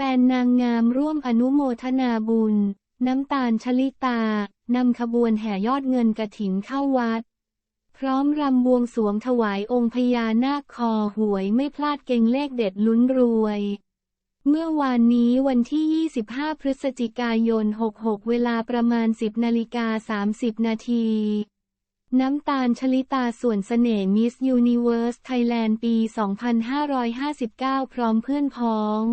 แฟนนางงามร่วมอนุโมทนาบุญ น้ำตาลชลิตา นำขบวนแห่ยอดเงินกระถินเข้าวัด พร้อมรำบวงสวงถวายองค์พญานาคคอหวยไม่พลาดเก่งเลขเด็ดลุ้นรวย เมื่อวานนี้วันที่ 25 พฤศจิกายน 66 เวลาประมาณ 10นาฬิกา30 นาที น้ำตาลชลิตาส่วนเสน่ห์มิสยูนิเว r ร์สไทยแลนด์ปี 2559 พร้อมเพื่อนพ้อง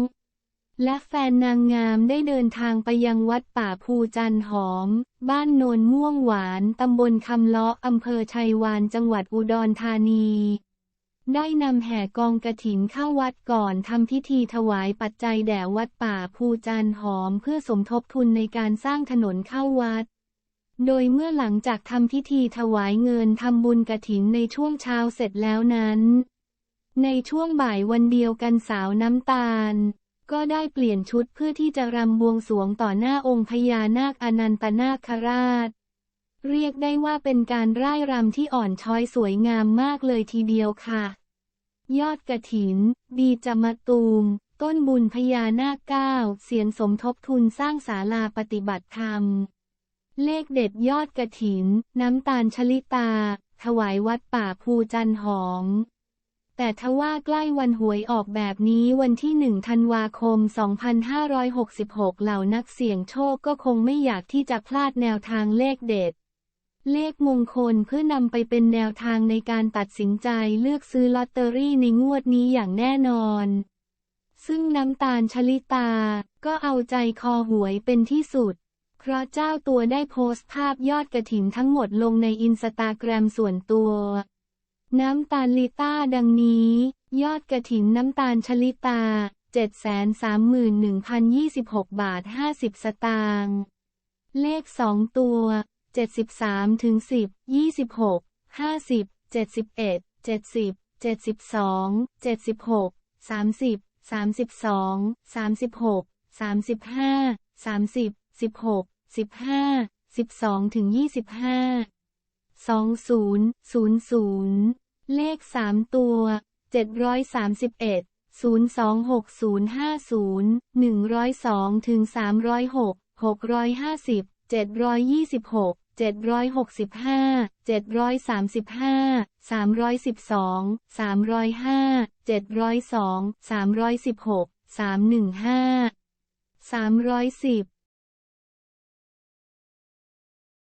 และแฟนนางงามได้เดินทางไปยังวัดป่าภูจันหอม บ้านโนนม่วงหวาน ตำบลคำเลาะอำเภอชัยวานจังหวัดอุดรธานี ได้นำแห่กองกระถินเข้าวัดก่อนทำพิธีถวายปัจจัยแด่วัดป่าภูจันหอมเพื่อสมทบทุนในการสร้างถนนเข้าวัด โดยเมื่อหลังจากทำพิธีถวายเงินทำบุญกระถินในช่วงเช้าเสร็จแล้วนั้น ในช่วงบ่ายวันเดียวกันสาวน้ำตาล ก็ได้เปลี่ยนชุดเพื่อที่จะรำบวงสวงต่อหน้าองค์พญานาคอนันตนาคราช เรียกได้ว่าเป็นการร่ายรำที่อ่อนช้อยสวยงามมากเลยทีเดียวค่ะ ยอดกระถินบีจมะตูม ต้นบุญพญานาคเก้าเสียนสมทบทุนสร้างศาลาปฏิบัติธรรม เลขเด็ดยอดกระถิน น้ำตาลชลิตา ถวายวัดป่าภูจันหอม แต่ทว่าใกล้วันหวยออกแบบนี้วันที่หนึ่งธันวาคม 2566 เหล่านักเสี่ยงโชคก็คงไม่อยากที่จะพลาดแนวทางเลขเด็ด เลขมงคลเพื่อนำไปเป็นแนวทางในการตัดสินใจเลือกซื้อลอตเตอรี่ในงวดนี้อย่างแน่นอน ซึ่งน้ำตาลชลิตา ก็เอาใจคอหวยเป็นที่สุด เพราะเจ้าตัวได้โพสต์ภาพยอดกระถิ่นทั้งหมดลงในอินสตาแกรมส่วนตัว น้ำตาลลิต้าดังนี้ ยอดกระถินน้ำตาลชลิตา 731,026 บาท 50 สตางค์ เลข 2 ตัว 73ถึง10 26 50 71 70 72 76 30 32 36 35 30 16 15 12ถึง25 20 00 เลข3ตัว 731 026050 102ถึง306 650 726 765 735 312 305 702 316 315 310